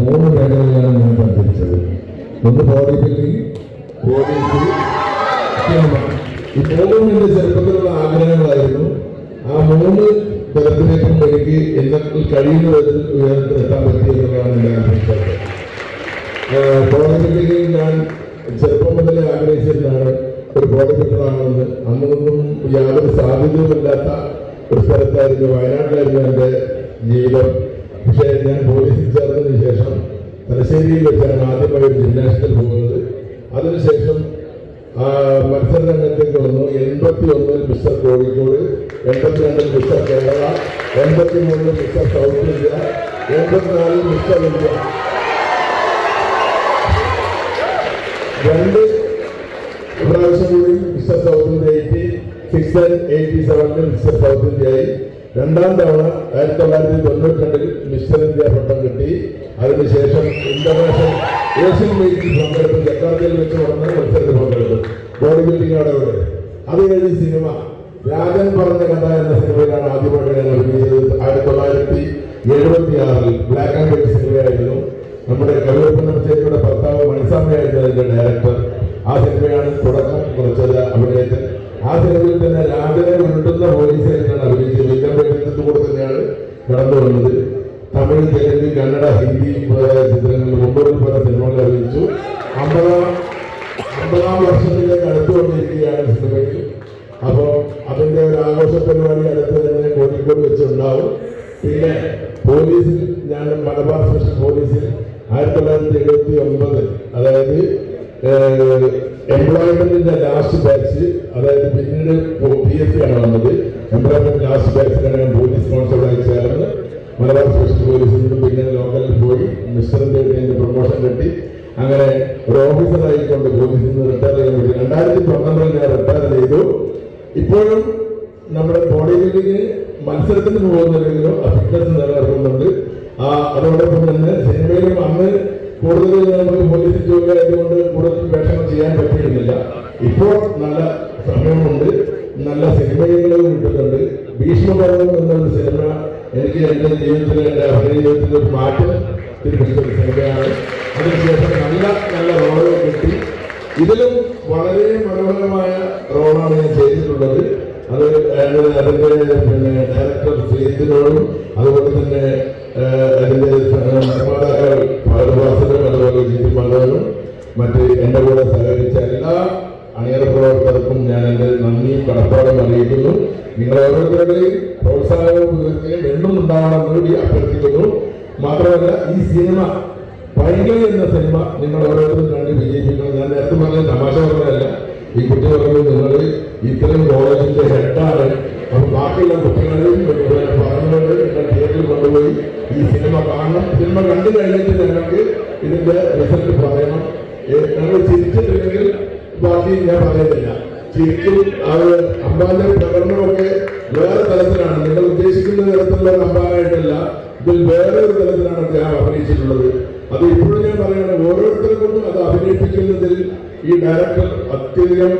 മൂന്ന് മേഖലയിലാണ് ഞാൻ സഞ്ചരിച്ചത് ഒന്ന് ബോഡി ബിൽഡിംഗ് സിനിമ ഈ മൂന്നും എന്റെ ചെറുപ്പത്തിലുള്ള ആഗ്രഹങ്ങളായിരുന്നു. ആ മൂന്ന് തരത്തിലേക്കും എനിക്ക് എന്നെ കഴിയുന്ന വിധത്തിൽ ഉയരത്തിലെത്താൻ പറ്റിയെന്നുള്ളതാണ് എന്റെ അഭിപ്രായം ബോഡി ഞാൻ ചെറുപ്പം മുതലേ ആഗ്രഹിച്ചിരുന്നതാണ് ഒരു ബോഡി ബിൽഡറാണെന്ന് അന്നൊന്നും യാതൊരു സാധ്യതയുമില്ലാത്ത ഒരു സ്ഥലത്തായിരുന്നു. വയനാട്ടിലായിരുന്നു എന്റെ ജീവിതം. പക്ഷേ ഞാൻ ശേഷം തലശ്ശേരിയിൽ വെച്ചാണ് ആദ്യമായി ഒരു ജിംനാസ്റ്റിൽ പോകുന്നത്. അതിനുശേഷം മത്സര രംഗത്തേക്ക് വന്നു. എൺപത്തി ഒന്നിൽ മിസ്റ്റർ കോഴിക്കോട് എൺപത്തിരണ്ടിൽ മിസ്റ്റർ കേരള എൺപത്തി മൂന്നിൽ മിസ്റ്റർ സൗത്ത് ഇന്ത്യ എൺപത്തിനാലിൽ മിസ്റ്റർ ഇന്ത്യ. രണ്ട് പ്രാവശ്യം കൂടി mister south India eighty six and eighty സെവനിൽ മിസ്റ്റർ സൗത്ത് ഇന്ത്യയായി രണ്ടാം തവണ ആയിരത്തി തൊള്ളായിരത്തി തൊണ്ണൂറ്റി രണ്ടിൽ മിസ്റ്റർ ഇന്ത്യ പട്ടം കിട്ടി. അതിനുശേഷം ഇന്റർനാഷണൽ ഏഷ്യൻ മീറ്റിൽ പങ്കെടുത്ത് ജക്കാർത്തയിൽ വെച്ച് നടന്ന മത്സരത്തിൽ പങ്കെടുത്തു. ബോഡി ഇവിടെ അത് കഴിഞ്ഞ് സിനിമ. രാജൻ പറഞ്ഞ കഥ എന്ന സിനിമയിലാണ് ആദ്യമായിട്ട് ഞാൻ അഭിനയിച്ചത്. ആയിരത്തി തൊള്ളായിരത്തി എഴുപത്തി ആറിൽ ബ്ലാക്ക് ആൻഡ് വൈറ്റ് സിനിമയായിരുന്നു. നമ്മുടെ കന്നഡ ഹിന്ദി മുതലായ ചിത്രങ്ങളിൽ ഒമ്പത് പല സിനിമകൾ അഭിനയിച്ചു അമ്പതാം അമ്പതാം വർഷത്തിലേക്ക് അടുത്തുകൊണ്ടിരിക്കുകയാണ് സിനിമയ്ക്ക് അപ്പോൾ അതിന്റെ ഒരു ആഘോഷ പരിപാടി അടുത്ത് തന്നെ കോഴിക്കോട് വെച്ചുണ്ടാവും. പിന്നെ പോലീസിൽ ഞാൻ മലബാർ സ്പെഷ്യൽ പോലീസിൽ ആയിരത്തി തൊള്ളായിരത്തി എഴുപത്തി ഒമ്പത് അതായത് എംപ്ലോയ്മെന്റിന്റെ ലാസ്റ്റ് ബാച്ച് അതായത് പിന്നീട് പി എസ് സി ആണ് വന്നത്. എംപ്ലോയ്മെന്റ് ലാസ്റ്റ് ബാച്ചിലാണ് ഞാൻ പോലീസ് കോൺസ്റ്റബിളായി ചേർന്ന് മലബാർ സ്പെഷ്യൽ പോലീസിൽ നിന്നും പിന്നെ ലോക്കലിൽ പോയി മിസ്റ്ററിന്റെ പ്രൊമോഷൻ കിട്ടി അങ്ങനെ ഒരു ഓഫീസറായിക്കൊണ്ട് പോലീസിൽ നിന്ന് റിട്ടയർ ചെയ്യാൻ പറ്റി രണ്ടായിരത്തി പന്ത്രണ്ടിൽ ഞാൻ റിട്ടയർ ചെയ്തു. ഇപ്പോഴും നമ്മുടെ ബോഡി ബിൽഡിങ്ങിന് മത്സരത്തിന് പോകുന്നില്ലെങ്കിലും ഫിറ്റ്നസ് നിലനിർത്തുന്നുണ്ട് ആ അതോടൊപ്പം തന്നെ സിനിമയിലും അന്ന് കൂടുതൽ നമുക്ക് പോലീസ് ജോലി ആയതുകൊണ്ട് കൂടുതൽ വേഷങ്ങൾ ചെയ്യാൻ പറ്റിയിരുന്നില്ല. ഇപ്പോൾ നല്ല സമയമുണ്ട്. നല്ല സിനിമകളും കിട്ടുന്നുണ്ട്. ഭീഷ്മപർവം എന്നൊരു സിനിമ എനിക്ക് എന്റെ ജീവിതത്തിൽ എന്റെ അഭിനയ ജീവിതത്തിൽ ഒരു മാറ്റം തിരിച്ചൊരു സിനിമയാണ്. അതിനുശേഷം നല്ല നല്ല റോളുകൾ കിട്ടി. ഇതിലും വളരെ മനോഹരമായ റോളാണ് ഞാൻ ചെയ്തിട്ടുള്ളത്. അത് അതിന്റെ പിന്നെ ഡയറക്ടർ ശ്രീജിനോടും അതുപോലെ തന്നെ അതിന്റെ നിർമ്മാതാക്കൾ ഭാരതവാസനും അതുപോലെ ജിതി മാധവനും മറ്റ് എന്റെ കൂടെ സഹകരിച്ച എല്ലാ അണിയറ പ്രവർത്തകർക്കും ഞാൻ എന്റെ നന്ദിയും കടപ്പാടും അറിയിക്കുന്നു. നിങ്ങൾ ഓരോരുത്തരുടെയും പ്രോത്സാഹനവും വിവരത്തിലും എന്നും ഉണ്ടാവണമെന്ന് കൂടി അഭ്യർത്ഥിക്കുന്നു. മാത്രമല്ല ഈ സിനിമ പൈങ്കിളി എന്ന സിനിമ നിങ്ങൾ ഓരോരുത്തരും കണ്ട് വിജയിപ്പിക്കണം. ഞാൻ നേരത്തെ പറഞ്ഞ തമാശ പറഞ്ഞതല്ല. ഈ കുട്ടി പറഞ്ഞു നിങ്ങൾ ഇത്രയും കോളേജിന്റെ ഹെഡാണ് അപ്പൊ ബാക്കിയുള്ള കുട്ടികളെയും പറഞ്ഞുകൊണ്ട് തിയേറ്ററിൽ കൊണ്ടുപോയി ഈ സിനിമ കാണണം. സിനിമ കണ്ടു കഴിഞ്ഞിട്ട് ഞങ്ങൾക്ക് ഇതിന്റെ റിസൾട്ട് പറയണം. ഞങ്ങൾ ചിരിച്ചിട്ടില്ലെങ്കിൽ ബാക്കി ഞാൻ പറയുന്നില്ല ശരിക്കും അത് അമ്പാന്റെ പ്രകടനമൊക്കെ വേറെ തലത്തിലാണ്. നിങ്ങൾ ഉദ്ദേശിക്കുന്ന തരത്തിലുള്ള അമ്പാനായിട്ടല്ല. ഇതിൽ വേറെ ഒരു തലത്തിലാണ് അദ്ദേഹം അഭിനയിച്ചിട്ടുള്ളത്. അത് ഇപ്പോഴും ഞാൻ പറയുന്നത് ഓരോരുത്തരെ കൊണ്ടും അത് അഭിനയിപ്പിക്കുന്നതിൽ ഈ ഡയറക്ടർ അത്യധികം